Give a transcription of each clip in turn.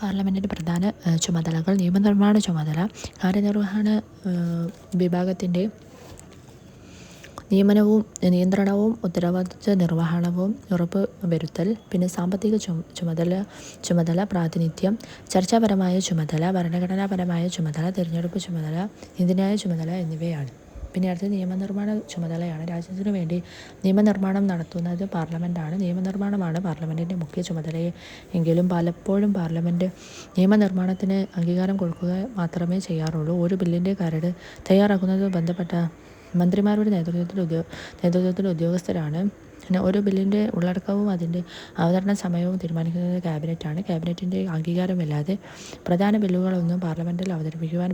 പാർലമെന്റിന്റെ പ്രധാന ചുമതലകൾ നിയമനിർമ്മാണ ചുമതല കാര്യനിർവഹണ വിഭാഗത്തിന്റെ നിയമനവും നിയന്ത്രണവും ഉത്തരവാദിത്വ നിർവഹണവും ഉറപ്പ് വരുത്തൽ പിന്നെ സാമ്പത്തിക ചുമതല ചുമതല പ്രാതിനിധ്യം ചർച്ചാപരമായ ചുമതല ഭരണഘടനാപരമായ ചുമതല തിരഞ്ഞെടുപ്പ് ചുമതല നീതിന്യായ ചുമതല എന്നിവയാണ്. പിന്നെ അടുത്ത നിയമനിർമ്മാണ ചുമതലയാണ്. രാജ്യത്തിനു വേണ്ടി നിയമനിർമ്മാണം നടത്തുന്നത് പാർലമെന്റാണ് നിയമനിർമ്മാണമാണ് പാർലമെന്റിന്റെ മുഖ്യ ചുമതല. എങ്കിലും പലപ്പോഴും പാർലമെന്റ് നിയമനിർമ്മാണത്തിന് അംഗീകാരം കൊടുക്കുക മാത്രമേ ചെയ്യാറുള്ളൂ. ഒരു ബില്ലിന്റെ കരട് തയ്യാറാക്കുന്നത് ബന്ധപ്പെട്ട മന്ത്രിമാരുടെ നേതൃത്വത്തിൽ ഉദ്യോഗ നേതൃത്വത്തിൽ ഉദ്യോഗസ്ഥരാണ്. പിന്നെ ഓരോ ബില്ലിന്റെ ഉള്ളടക്കവും അതിന്റെ അവതരണ സമയവും തീരുമാനിക്കുന്നത് ക്യാബിനറ്റാണ്. ക്യാബിനറ്റിന്റെ അംഗീകാരമില്ലാതെ പ്രധാന ബില്ലുകളൊന്നും പാർലമെന്റിൽ അവതരിപ്പിക്കുവാൻ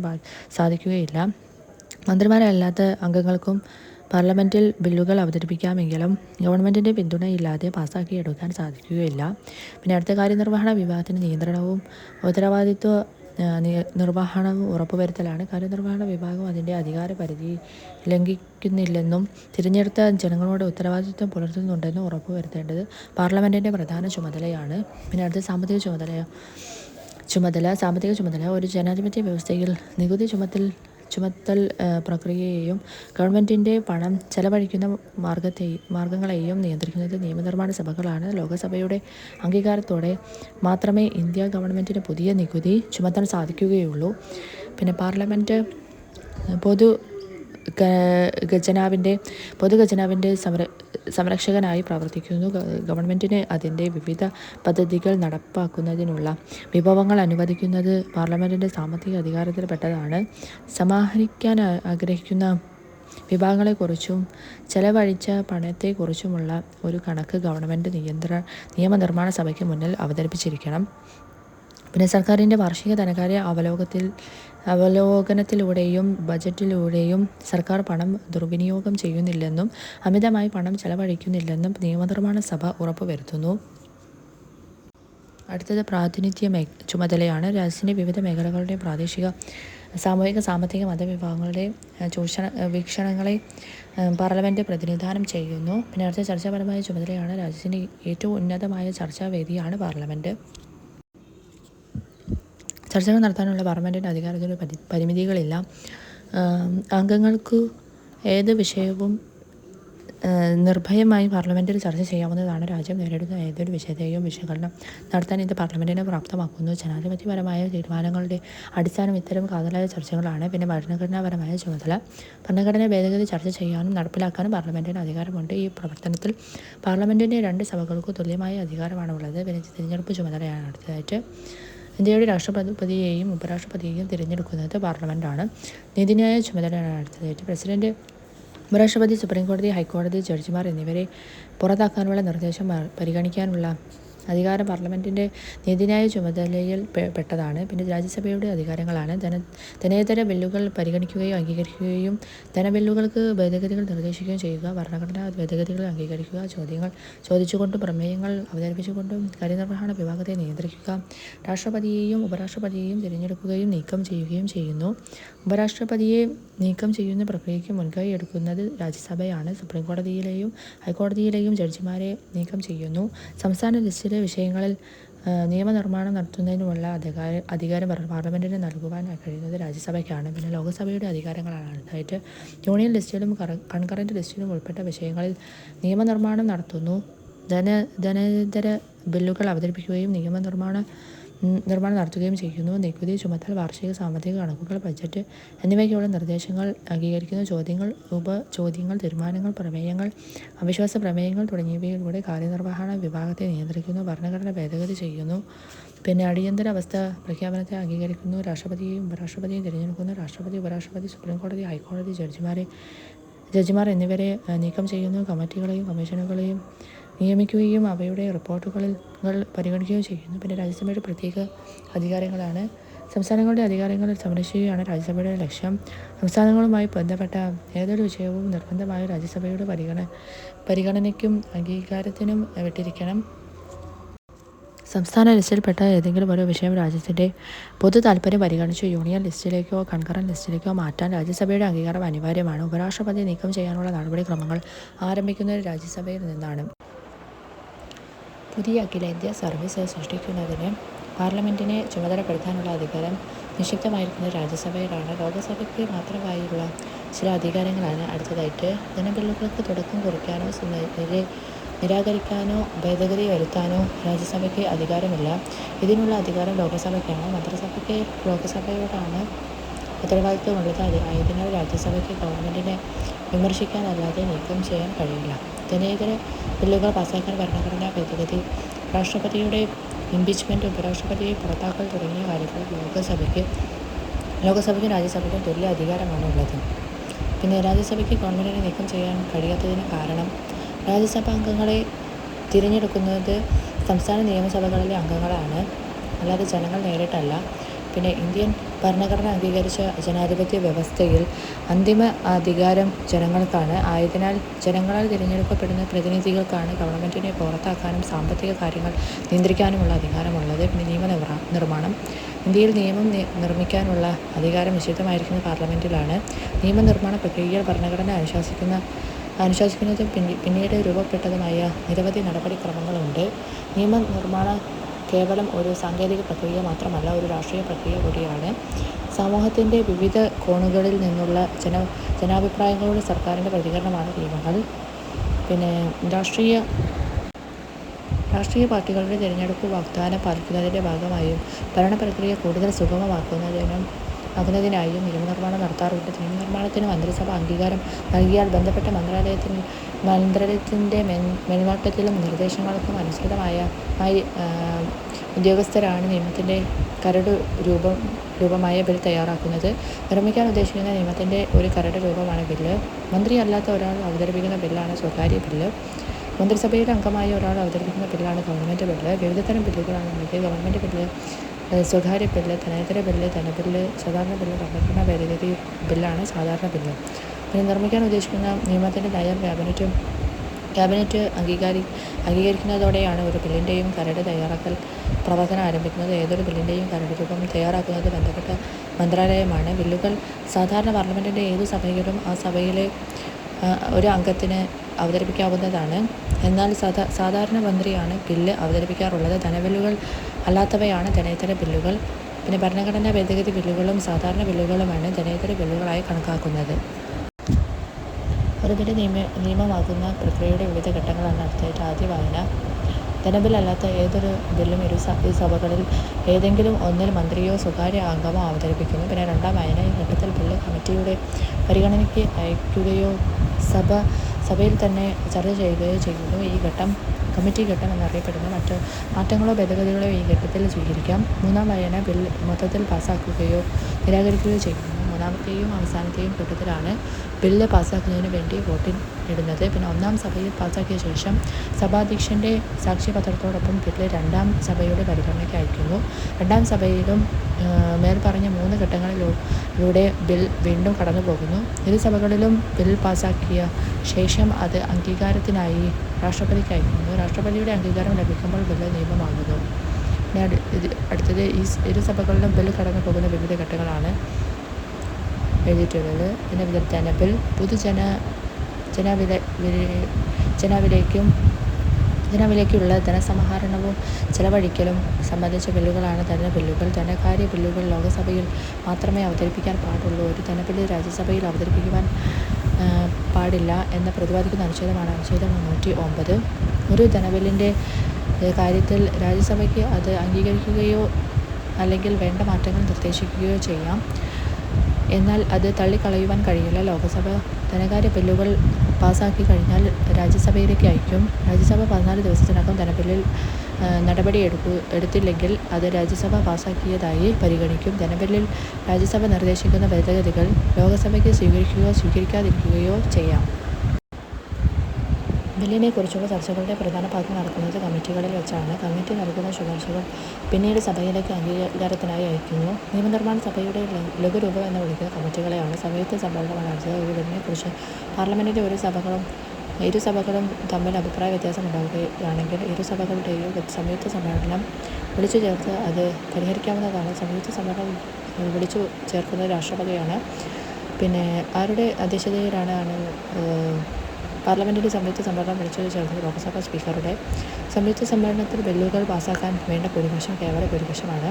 സാധിക്കുകയില്ല. മന്ത്രിമാരല്ലാത്ത അംഗങ്ങൾക്കും പാർലമെന്റിൽ ബില്ലുകൾ അവതരിപ്പിക്കാമെങ്കിലും ഗവൺമെന്റിന്റെ പിന്തുണയില്ലാതെ പാസ്സാക്കിയെടുക്കാൻ സാധിക്കുകയില്ല. പിന്നെ അടുത്ത കാര്യനിർവഹണ വിഭാഗത്തിന് നിയന്ത്രണവും ഉത്തരവാദിത്വ നിർവഹണവും ഉറപ്പുവരുത്തലാണ് കാര്യനിർവഹണ വിഭാഗം അതിന്റെ അധികാര പരിധി ലംഘിക്കുന്നില്ലെന്നും തിരഞ്ഞെടുത്ത ജനങ്ങളോട് ഉത്തരവാദിത്വം പുലർത്തുന്നുണ്ടെന്നും ഉറപ്പുവരുത്തേണ്ടത് പാർലമെന്റിന്റെ പ്രധാന ചുമതലയാണ്. പിന്നെ അടുത്ത സാമ്പത്തിക ചുമതല ചുമതല സാമ്പത്തിക ചുമതല ഒരു ജനാധിപത്യ വ്യവസ്ഥയിൽ നികുതി ചുമത്തൽ ചുമത്തൽ പ്രക്രിയയെയും ഗവൺമെന്റിന്റെ പണം ചെലവഴിക്കുന്ന മാർഗത്തെയും മാർഗങ്ങളെയും നിയന്ത്രിക്കുന്നത് നിയമനിർമ്മാണ സഭകളാണ്. ലോകസഭയുടെ അംഗീകാരത്തോടെ മാത്രമേ ഇന്ത്യ ഗവൺമെന്റിന് പുതിയ നികുതി ചുമത്താൻ സാധിക്കുകയുള്ളൂ. പിന്നെ പാർലമെന്റ് പൊതു ഖജനാവിന്റെ പൊതുഖജനാവിന്റെ സംര സംരക്ഷകനായി പ്രവർത്തിക്കുന്നു. ഗവൺമെന്റിന് അതിന്റെ വിവിധ പദ്ധതികൾ നടപ്പാക്കുന്നതിനുള്ള വിഭവങ്ങൾ അനുവദിക്കുന്നത് പാർലമെന്റിന്റെ സാമ്പത്തിക അധികാരത്തിൽപ്പെട്ടതാണ്. സമാഹരിക്കാൻ ആഗ്രഹിക്കുന്ന വിഭാഗങ്ങളെക്കുറിച്ചും ചെലവഴിച്ച പണത്തെക്കുറിച്ചുമുള്ള ഒരു കണക്ക് ഗവൺമെന്റ് നിയന്ത്ര നിയമനിർമ്മാണ സഭയ്ക്ക് മുന്നിൽ അവതരിപ്പിച്ചിരിക്കണം. പിന്നെ സർക്കാരിന്റെ വാർഷിക ധനകാര്യ അവലോകത്തിൽ അവലോകനത്തിലൂടെയും ബജറ്റിലൂടെയും സർക്കാർ പണം ദുർവിനിയോഗം ചെയ്യുന്നില്ലെന്നും അമിതമായി പണം ചെലവഴിക്കുന്നില്ലെന്നും നിയമനിർമ്മാണ സഭ ഉറപ്പുവരുത്തുന്നു. അടുത്തത് പ്രാതിനിധ്യ മേ ചുമതലയാണ്. രാജ്യത്തിന്റെ വിവിധ മേഖലകളുടെ പ്രാദേശിക സാമൂഹിക സാമ്പത്തിക മതവിഭാഗങ്ങളുടെ ചൂഷണ വീക്ഷണങ്ങളെ പാർലമെന്റ് പ്രതിനിധാനം ചെയ്യുന്നു. പിന്നെ അടുത്ത ചർച്ചാപരമായ ചുമതലയാണ് രാജ്യത്തിന്റെ ഏറ്റവും ഉന്നതമായ ചർച്ചാവേദിയാണ് പാർലമെന്റ് ചർച്ചകൾ നടത്താനുള്ള പാർലമെന്റിന്റെ അധികാരത്തിന് പരി പരിമിതികളില്ല. അംഗങ്ങൾക്ക് ഏത് വിഷയവും നിർഭയമായി പാർലമെന്റിൽ ചർച്ച ചെയ്യാവുന്നതാണ് രാജ്യം നേരിടുന്ന ഏതൊരു വിഷയത്തെയും വിശകലനം നടത്താൻ ഇത് പാർലമെന്റിനെ പ്രാപ്തമാക്കുന്നു. ജനാധിപത്യപരമായ തീരുമാനങ്ങളുടെ അടിസ്ഥാനം ഇത്തരം കാതലായ ചർച്ചകളാണ്. പിന്നെ ഭരണഘടനാപരമായ ചുമതല ഭരണഘടന ഭേദഗതി ചർച്ച ചെയ്യാനും നടപ്പിലാക്കാനും പാർലമെന്റിന് അധികാരമുണ്ട്. ഈ പ്രവർത്തനത്തിൽ പാർലമെന്റിന്റെ രണ്ട് സഭകൾക്കും തുല്യമായ അധികാരമാണുള്ളത്. പിന്നെ തിരഞ്ഞെടുപ്പ് ചുമതലയാണ് അടുത്തതായിട്ട് ഇന്ത്യയുടെ രാഷ്ട്രപതിയെയും ഉപരാഷ്ട്രപതിയെയും തിരഞ്ഞെടുക്കുന്നത് പാർലമെന്റാണ് നീതിന്യായ ചുമതല നടത്തിയിട്ട് പ്രസിഡന്റ് ഉപരാഷ്ട്രപതി സുപ്രീം കോടതി ഹൈക്കോടതി ജഡ്ജിമാർ എന്നിവരെ പുറത്താക്കാനുള്ള നിർദ്ദേശം പരിഗണിക്കാനുള്ള അധികാരം പാർലമെന്റിന്റെ നീതിന്യായ ചുമതലയിൽ പെട്ടതാണ്. പിന്നെ രാജ്യസഭയുടെ അധികാരങ്ങളാണ്. ധന ധനേതര ബില്ലുകൾ പരിഗണിക്കുകയും അംഗീകരിക്കുകയും ധനബില്ലുകൾക്ക് ഭേദഗതികൾ നിർദ്ദേശിക്കുകയും ചെയ്യുക ഭരണഘടനാ ഭേദഗതികൾ അംഗീകരിക്കുക ചോദ്യങ്ങൾ ചോദിച്ചുകൊണ്ടും പ്രമേയങ്ങൾ അവതരിപ്പിച്ചുകൊണ്ടും കാര്യനിർവഹണ വിഭാഗത്തെ നിയന്ത്രിക്കുക രാഷ്ട്രപതിയെയും ഉപരാഷ്ട്രപതിയെയും തിരഞ്ഞെടുക്കുകയും നീക്കം ചെയ്യുകയും ചെയ്യുന്നു. ഉപരാഷ്ട്രപതിയെ നീക്കം ചെയ്യുന്ന പ്രക്രിയയ്ക്ക് മുൻകൈ എടുക്കുന്നത് രാജ്യസഭയാണ്. സുപ്രീം കോടതിയിലെയും ഹൈക്കോടതിയിലെയും ജഡ്ജിമാരെ നീക്കം ചെയ്യുന്നു. സംസ്ഥാന ലിസ്റ്റിലെ വിഷയങ്ങളിൽ നിയമനിർമ്മാണം നടത്തുന്നതിനുമുള്ള അധികാരം അധികാരം പാർലമെന്റിന് നൽകുവാൻ കഴിയുന്നത് രാജ്യസഭയ്ക്കാണ്. പിന്നെ ലോകസഭയുടെ അധികാരങ്ങളാണ്. അടുത്തായിട്ട് യൂണിയൻ ലിസ്റ്റിലും കൺകറന്റ് ലിസ്റ്റിലും ഉൾപ്പെട്ട വിഷയങ്ങളിൽ നിയമനിർമ്മാണം നടത്തുന്നു. ധന ധനേതര ബില്ലുകൾ അവതരിപ്പിക്കുകയും നിയമനിർമ്മാണ നിർമ്മാണം നടത്തുകയും ചെയ്യുന്നു. നികുതി ചുമത്തൽ വാർഷിക സാമ്പത്തിക കണക്കുകൾ ബജറ്റ് എന്നിവയ്ക്കുള്ള നിർദ്ദേശങ്ങൾ അംഗീകരിക്കുന്ന. ചോദ്യങ്ങൾ ഉപ ചോദ്യങ്ങൾ തീരുമാനങ്ങൾ പ്രമേയങ്ങൾ അവിശ്വാസ പ്രമേയങ്ങൾ തുടങ്ങിയവയിലൂടെ കാര്യനിർവഹണ വിഭാഗത്തെ നിയന്ത്രിക്കുന്നു ഭരണഘടന ഭേദഗതി ചെയ്യുന്നു. പിന്നെ അടിയന്തരാവസ്ഥ പ്രഖ്യാപനത്തെ അംഗീകരിക്കുന്നു. രാഷ്ട്രപതിയെയും ഉപരാഷ്ട്രപതിയെയും തിരഞ്ഞെടുക്കുന്നു രാഷ്ട്രപതി ഉപരാഷ്ട്രപതി സുപ്രീംകോടതി ഹൈക്കോടതി ജഡ്ജിമാരെ ജഡ്ജിമാർ എന്നിവരെ നീക്കം ചെയ്യുന്നു. കമ്മിറ്റികളെയും കമ്മീഷനുകളെയും നിയമിക്കുകയും അവയുടെ റിപ്പോർട്ടുകളിൽ പരിഗണിക്കുകയും ചെയ്യുന്നു. പിന്നെ രാജ്യസഭയുടെ പ്രത്യേക അധികാരങ്ങളാണ് സംസ്ഥാനങ്ങളുടെ അധികാരങ്ങൾ സംരക്ഷിക്കുകയാണ് രാജ്യസഭയുടെ ലക്ഷ്യം. സംസ്ഥാനങ്ങളുമായി ബന്ധപ്പെട്ട ഏതൊരു വിഷയവും നിർബന്ധമായ രാജ്യസഭയുടെ പരിഗണ പരിഗണനയ്ക്കും അംഗീകാരത്തിനും വിട്ടിരിക്കണം. സംസ്ഥാന ലിസ്റ്റിൽപ്പെട്ട ഏതെങ്കിലും ഒരു വിഷയം രാജ്യത്തിന്റെ പൊതു താൽപ്പര്യം പരിഗണിച്ച് യൂണിയൻ ലിസ്റ്റിലേക്കോ കൺകറൻ ലിസ്റ്റിലേക്കോ മാറ്റാൻ രാജ്യസഭയുടെ അംഗീകാരം അനിവാര്യമാണ്. ഉപരാഷ്ട്രപതി നീക്കം ചെയ്യാനുള്ള നടപടിക്രമങ്ങൾ ആരംഭിക്കുന്നത് രാജ്യസഭയിൽ നിന്നാണ്. പുതിയ അഖിലേന്ത്യാ സർവീസ് സൃഷ്ടിക്കുന്നതിന് പാർലമെന്റിനെ ചുമതലപ്പെടുത്താനുള്ള അധികാരം നിക്ഷിപ്തമായിരിക്കുന്ന രാജ്യസഭയിലാണ്. ലോകസഭയ്ക്ക് മാത്രമായുള്ള ചില അധികാരങ്ങളാണ് അടുത്തതായിട്ട് ധനബില്ലുകൾക്ക് തുടക്കം കുറിക്കാനോ നിരാകരിക്കാനോ ഭേദഗതി വരുത്താനോ രാജ്യസഭയ്ക്ക് അധികാരമില്ല. ഇതിനുള്ള അധികാരം ലോകസഭയ്ക്കാണ്. മന്ത്രിസഭയ്ക്ക് ലോകസഭയോടാണ് ഉത്തരവാദിത്വമുള്ളത് ആയതിനാൽ രാജ്യസഭയ്ക്ക് ഗവൺമെന്റിനെ വിമർശിക്കാനല്ലാതെ നീക്കം ചെയ്യാൻ കഴിയില്ല. ജനേതര ബില്ലുകൾ പാസാക്കാൻ ഭരണഘടനാ ഭേദഗതി. രാഷ്ട്രപതിയുടെ ഇംപീച്ച്മെന്റ് ഉപരാഷ്ട്രപതിയെ പുറത്താക്കൽ തുടങ്ങിയ കാര്യങ്ങൾ ലോകസഭയ്ക്ക് ലോകസഭയ്ക്കും രാജ്യസഭയ്ക്കും തുല്യ അധികാരമാണ് ഉള്ളത്. പിന്നെ രാജ്യസഭയ്ക്ക് ഗവൺമെന്റിനെ നീക്കം ചെയ്യാൻ കഴിയാത്തതിന് കാരണം രാജ്യസഭാ അംഗങ്ങളെ തിരഞ്ഞെടുക്കുന്നത് സംസ്ഥാന നിയമസഭകളിലെ അംഗങ്ങളാണ്. അല്ലാതെ ജനങ്ങൾ നേരിട്ടല്ല. പിന്നെ ഇന്ത്യൻ ഭരണഘടന അംഗീകരിച്ച ജനാധിപത്യ വ്യവസ്ഥയിൽ അന്തിമ അധികാരം ജനങ്ങൾക്കാണ്. ആയതിനാൽ ജനങ്ങളാൽ തിരഞ്ഞെടുക്കപ്പെടുന്ന പ്രതിനിധികൾക്കാണ് ഗവൺമെന്റിനെ പുറത്താക്കാനും സാമ്പത്തിക കാര്യങ്ങൾ നിയന്ത്രിക്കാനുമുള്ള അധികാരമുള്ളത്. നിയമ നിർമ്മാണം. ഇന്ത്യയിൽ നിയമം നിർമ്മിക്കാനുള്ള അധികാരം നിശ്ചിതമായിരിക്കുന്ന പാർലമെന്റിലാണ് നിയമനിർമ്മാണ പ്രക്രിയയിൽ ഭരണഘടന അനുശാസിക്കുന്ന അനുശാസിക്കുന്നതും പിന്നീട് രൂപപ്പെട്ടതുമായ നിരവധി നടപടിക്രമങ്ങളുണ്ട്. നിയമനിർമ്മാണ കേവലം ഒരു സാങ്കേതിക പ്രക്രിയ മാത്രമല്ല ഒരു രാഷ്ട്രീയ പ്രക്രിയ കൂടിയാണ്. സമൂഹത്തിന്റെ വിവിധ കോണുകളിൽ നിന്നുള്ള ജന ജനാഭിപ്രായങ്ങളോട് സർക്കാരിന്റെ പ്രതികരണമാണ് നിയമങ്ങൾ പിന്നെ രാഷ്ട്രീയ രാഷ്ട്രീയ പാർട്ടികളുടെ തിരഞ്ഞെടുപ്പ് വാഗ്ദാനം പാലിക്കുന്നതിന്റെ ഭാഗമായും ഭരണപ്രക്രിയ കൂടുതൽ സുഗമമാക്കുന്നതിനും ആകുന്നതിനായും നിയമനിർമ്മാണം നടത്താറുണ്ട്. നിയമനിർമ്മാണത്തിന് മന്ത്രിസഭ അംഗീകാരം നൽകിയാൽ ബന്ധപ്പെട്ട മന്ത്രാലയത്തിന് മന്ത്രാലയത്തിന്റെ മേൽനോട്ടത്തിലും നിർദ്ദേശങ്ങൾക്കും അനുസൃതമായ ഉദ്യോഗസ്ഥരാണ് നിയമത്തിന്റെ കരട് രൂപം രൂപമായ ബിൽ തയ്യാറാക്കുന്നത്. നിർമ്മിക്കാൻ ഉദ്ദേശിക്കുന്ന നിയമത്തിന്റെ ഒരു കരട് രൂപമാണ് ബില്ല് മന്ത്രി അല്ലാത്ത ഒരാൾ അവതരിപ്പിക്കുന്ന ബില്ലാണ് സ്വകാര്യ ബില്ല്. മന്ത്രിസഭയിലെ അംഗമായ ഒരാൾ അവതരിപ്പിക്കുന്ന ബില്ലാണ് ഗവൺമെന്റ് ബില്ല്. വിവിധതരം ബില്ലുകളാണ് ഗവൺമെന്റ് ബില്ല് സ്വകാര്യ ബില്ല് ധനേതര ബില്ല് ധനബില്ല് സാധാരണ ബില്ല് ഭരണഘടനാ ഭേദഗതി ബില്ലാണ് സാധാരണ ബില്ല്. പിന്നെ നിർമ്മിക്കാൻ ഉദ്ദേശിക്കുന്ന നിയമത്തിന്റെ നയം ക്യാബിനറ്റ് ക്യാബിനറ്റ് അംഗീകാരി അംഗീകരിക്കുന്നതോടെയാണ് ഒരു ബില്ലിന്റെയും കരട് തയ്യാറാക്കൽ പ്രവർത്തനം ആരംഭിക്കുന്നത്. ഏതൊരു ബില്ലിന്റെയും കരട് രൂപം തയ്യാറാക്കുന്നത് ബന്ധപ്പെട്ട മന്ത്രാലയമാണ്. ബില്ലുകൾ സാധാരണ പാർലമെന്റിന്റെ ഏത് സഭയിലും ആ സഭയിലെ ഒരു അംഗത്തിന് അവതരിപ്പിക്കാവുന്നതാണ്. എന്നാൽ സാധാ സാധാരണ മന്ത്രിയാണ് ബില്ല് അവതരിപ്പിക്കാറുള്ളത്. ധനബില്ലുകൾ അല്ലാത്തവയാണ് ധനേതര ബില്ലുകൾ. പിന്നെ ഭരണഘടനാ ഭേദഗതി ബില്ലുകളും സാധാരണ ബില്ലുകളുമാണ് ധനേതര ബില്ലുകളായി കണക്കാക്കുന്നത്. ഒരു ബില്ല് നിയമ നിയമമാകുന്ന പ്രക്രിയയുടെ വിവിധ ഘട്ടങ്ങളാണ് അടുത്തായിട്ട് ആദ്യ വായന. ധനബില്ലല്ലാത്ത ഏതൊരു ബില്ലും ഇരു സഭകളിൽ ഏതെങ്കിലും ഒന്നിൽ മന്ത്രിയോ സ്വകാര്യ അംഗമോ അവതരിപ്പിക്കുന്നു. പിന്നെ രണ്ടാം വായന ഈ ഘട്ടത്തിൽ ബില്ല് കമ്മിറ്റിയുടെ പരിഗണനയ്ക്ക് അയക്കുകയോ സഭ സഭയിൽ തന്നെ ചർച്ച ചെയ്യുകയോ ചെയ്യുന്നു. ഈ ഘട്ടം കമ്മിറ്റി ഘട്ടം എന്നറിയപ്പെടുന്ന മറ്റ് മാറ്റങ്ങളോ ഭേദഗതികളോ ഈ ഘട്ടത്തിൽ സ്വീകരിക്കാം. മൂന്നാം വായന ബിൽ മൊത്തത്തിൽ പാസ്സാക്കുകയോ നിരാകരിക്കുകയോ ചെയ്യുന്നു. മൂന്നാമത്തെയും അവസാനത്തെയും ഘട്ടത്തിലാണ് ബില്ല് പാസ്സാക്കുന്നതിന് വേണ്ടി വോട്ടിന് ഇടുന്നത്. പിന്നെ ഒന്നാം സഭയിൽ പാസ്സാക്കിയ ശേഷം സഭാധ്യക്ഷന്റെ സാക്ഷ്യപത്രത്തോടൊപ്പം ബില്ല് രണ്ടാം സഭയുടെ പരിഗണനയ്ക്ക് അയക്കുന്നു. രണ്ടാം സഭയിലും മേൽപ്പറഞ്ഞ മൂന്ന് ഘട്ടങ്ങളിലൂടെ ബിൽ വീണ്ടും കടന്നു പോകുന്നു ഇരു സഭകളിലും ബിൽ പാസ്സാക്കിയ ശേഷം അത് അംഗീകാരത്തിനായി രാഷ്ട്രപതിക്ക് അയക്കുന്നു. രാഷ്ട്രപതിയുടെ അംഗീകാരം ലഭിക്കുമ്പോൾ ബില്ല് നിയമമാകുന്നു. അടുത്തത് ഈ ഇരു സഭകളിലും ബിൽ കടന്നു പോകുന്ന വിവിധ ഘട്ടങ്ങളാണ്. എഴുതിയിട്ടുള്ളത്. പിന്നെ ജനബിൽ പൊതുജന ജനവില ജനവിലേക്കും ജനവിലേക്കുള്ള ധനസമാഹരണവും ചെലവഴിക്കലും സംബന്ധിച്ച ബില്ലുകളാണ് ധന ബില്ലുകൾ. ധനകാര്യ ബില്ലുകൾ ലോകസഭയിൽ മാത്രമേ അവതരിപ്പിക്കാൻ പാടുള്ളൂ. ഒരു ധനബില്ല് രാജ്യസഭയിൽ അവതരിപ്പിക്കുവാൻ പാടില്ല എന്ന് പ്രതിപാദിക്കുന്ന അനുച്ഛേദമാണ് അനുച്ഛേദം മുന്നൂറ്റി ഒമ്പത് ഒരു ധനബില്ലിന്റെ കാര്യത്തിൽ രാജ്യസഭയ്ക്ക് അത് അംഗീകരിക്കുകയോ അല്ലെങ്കിൽ വേണ്ട മാറ്റങ്ങൾ നിർദ്ദേശിക്കുകയോ ചെയ്യാം. എന്നാൽ അത് തള്ളിക്കളയുവാൻ കഴിയില്ല. ലോകസഭ ധനകാര്യ ബില്ലുകൾ പാസാക്കി കഴിഞ്ഞാൽ രാജ്യസഭയിലേക്ക് അയക്കും. രാജ്യസഭ പതിനാല് ദിവസത്തിനകം ധനബില്ലിൽ നടപടി എടുക്കു എടുത്തില്ലെങ്കിൽ അത് രാജ്യസഭ പാസാക്കിയതായി പരിഗണിക്കും. ധനബില്ലിൽ രാജ്യസഭ നിർദ്ദേശിക്കുന്ന ഭേദഗതികൾ ലോകസഭയ്ക്ക് സ്വീകരിക്കുകയോ സ്വീകരിക്കാതിരിക്കുകയോ ചെയ്യാം. ബില്ലിനെക്കുറിച്ചുള്ള ചർച്ചകളുടെ പ്രധാന ഭാഗം നടക്കുന്നത് കമ്മിറ്റികളിൽ വെച്ചാണ്. കമ്മിറ്റി നൽകുന്ന ശുപാർശകൾ പിന്നീട് സഭയിലേക്ക് അംഗീകാരത്തിനായി അയക്കുന്നു നിയമനിർമ്മാണ സഭയുടെ ലഘുരൂപം എന്ന് വിളിക്കുന്ന കമ്മിറ്റികളെയാണ് സംയുക്ത സമ്മേളനമാണ് നടത്തുന്നത് ഒരു ബില്ലിനെക്കുറിച്ച് പാർലമെന്റിന്റെ ഒരു സഭകളും ഇരു സഭകളും തമ്മിൽ അഭിപ്രായ വ്യത്യാസം ഉണ്ടാവുകയാണെങ്കിൽ ഇരു സഭകളുടെയും സംയുക്ത സമ്മേളനം വിളിച്ചു ചേർത്ത് അത് പരിഹരിക്കാവുന്നതാണ്. സംയുക്ത സമ്മേളനം വിളിച്ചു ചേർക്കുന്നത് രാഷ്ട്രപതിയാണ്. പിന്നെ ആരുടെ അധ്യക്ഷതയിലാണ് പാർലമെന്റിന്റെ സംയുക്ത സമ്മേളനം വിളിച്ചു ചേർന്ന് ലോക്സഭാ സ്പീക്കറുടെ സംയുക്ത സമ്മേളനത്തിൽ ബില്ലുകൾ പാസാക്കാൻ വേണ്ട ഭൂരിപക്ഷം കേവല ഭൂരിപക്ഷമാണ്.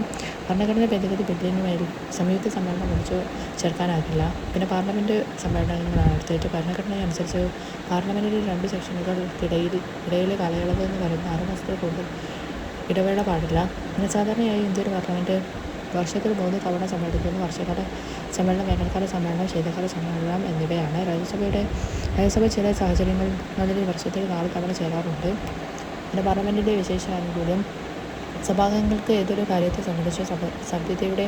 ഭരണഘടന ഭേദഗതി ബില്ലിനുമേൽ സംയുക്ത സമ്മേളനം വിളിച്ചു ചേർക്കാനാകില്ല പിന്നെ പാർലമെന്റ് സമ്മേളനങ്ങളാണ്. അടുത്തായിട്ട് ഭരണഘടനയനുസരിച്ച് പാർലമെന്റിന്റെ രണ്ട് സെക്ഷനുകൾക്കിടയിൽ ഇടയിലെ കാലയളവ് എന്ന് പറയുന്ന ആറ് മാസത്തിൽ കൂടുതൽ ഇടവേള പാടില്ല. പിന്നെ സാധാരണയായി ഇന്ത്യയുടെ പാർലമെന്റ് വർഷത്തിൽ മൂന്ന് തവണ സമ്മേളിക്കുന്നു. വർഷകാല സമ്മേളനം വേനൽക്കാല സമ്മേളനം ശീതകാല സമ്മേളനം എന്നിവയാണ്. രാജ്യസഭയുടെ രാജ്യസഭ ചില സാഹചര്യങ്ങളിൽ വർഷത്തിൽ നാല് തവണ ചേരാറുണ്ട്. പിന്നെ പാർലമെന്റിന്റെ വിശേഷ ആനുകൂല്യം സഭാംഗങ്ങൾക്ക് ഏതൊരു കാര്യത്തെ സംബന്ധിച്ച് സഭ സഭ്യതയുടെ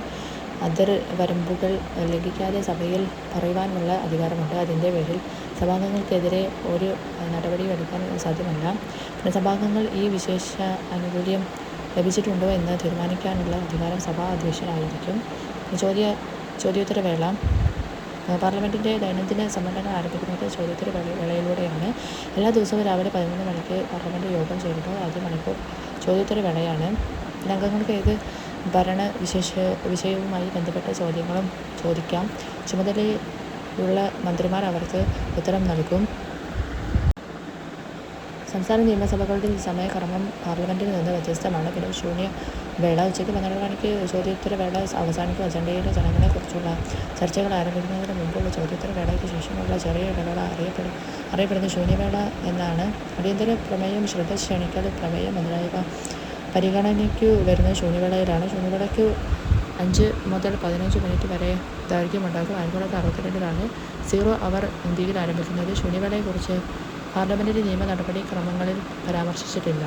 അതിർ വരമ്പുകൾ ലംഘിക്കാതെ സഭയിൽ പറയുവാനുള്ള അധികാരമുണ്ട്. അതിന്റെ പേരിൽ സഭാംഗങ്ങൾക്കെതിരെ ഒരു നടപടിയും എടുക്കാൻ സാധ്യമല്ല. പിന്നെ സഭാംഗങ്ങൾ ഈ വിശേഷ ആനുകൂല്യം ലഭിച്ചിട്ടുണ്ടോ എന്ന് തീരുമാനിക്കാനുള്ള അധികാരം സഭാ അധ്യക്ഷനായിരിക്കും. ചോദ്യ ചോദ്യോത്തരവേള പാർലമെന്റിന്റെ ദൈനംദിന സമ്മേളനം ആരംഭിക്കുന്നത് ചോദ്യോത്തര വേള വേളയിലൂടെയാണ്. എല്ലാ ദിവസവും രാവിലെ പതിനൊന്ന് മണിക്ക് പാർലമെന്റ് യോഗം ചേരുന്നു. ആദ്യ മണിക്കൂർ ചോദ്യോത്തര വേളയാണ് അംഗങ്ങൾക്ക് ഏത് ഭരണ വിശേഷ വിഷയവുമായി ബന്ധപ്പെട്ട ചോദ്യങ്ങളും ചോദിക്കാം. ചുമതലയുള്ള മന്ത്രിമാർ അവർക്ക് ഉത്തരം നൽകും. സംസ്ഥാന നിയമസഭകളുടെ സമയക്രമം പാർലമെന്റിൽ നിന്ന് വ്യത്യസ്തമാണ്. പിന്നെ ശൂന്യ വേള ഉച്ചയ്ക്ക് പന്ത്രണ്ട് മണിക്ക് ചോദ്യോത്തര വേള അവസാനിക്കും അജണ്ടയിലെ ജനങ്ങളെക്കുറിച്ചുള്ള ചർച്ചകൾ ആരംഭിക്കുന്നതിന് മുമ്പുള്ള ചോദ്യോത്തര വേളയ്ക്ക് ശേഷമുള്ള ചെറിയ ഇടവേള അറിയപ്പെടും അറിയപ്പെടുന്ന ശൂന്യവേള എന്നാണ് അടിയന്തര പ്രമേയം ശ്രദ്ധ ക്ഷണിക്കൽ പ്രമേയം മുതലായവ പരിഗണനയ്ക്കു വരുന്ന ശൂന്യവേളയിലാണ് ശൂന്യവേളയ്ക്ക് അഞ്ച് മുതൽ പതിനഞ്ച് മിനിറ്റ് വരെ ദൈർഘ്യമുണ്ടാകും. ആയിരത്തി തൊള്ളായിരത്തി അറുപത്തിരണ്ടിലാണ് സീറോ അവർ ഇന്ത്യയിൽ ആരംഭിക്കുന്നത്. ശൂന്യവേളയെക്കുറിച്ച് പാർലമെന്റിന്റെ നിയമ നടപടി ക്രമങ്ങളിൽ പരാമർശിച്ചിട്ടില്ല.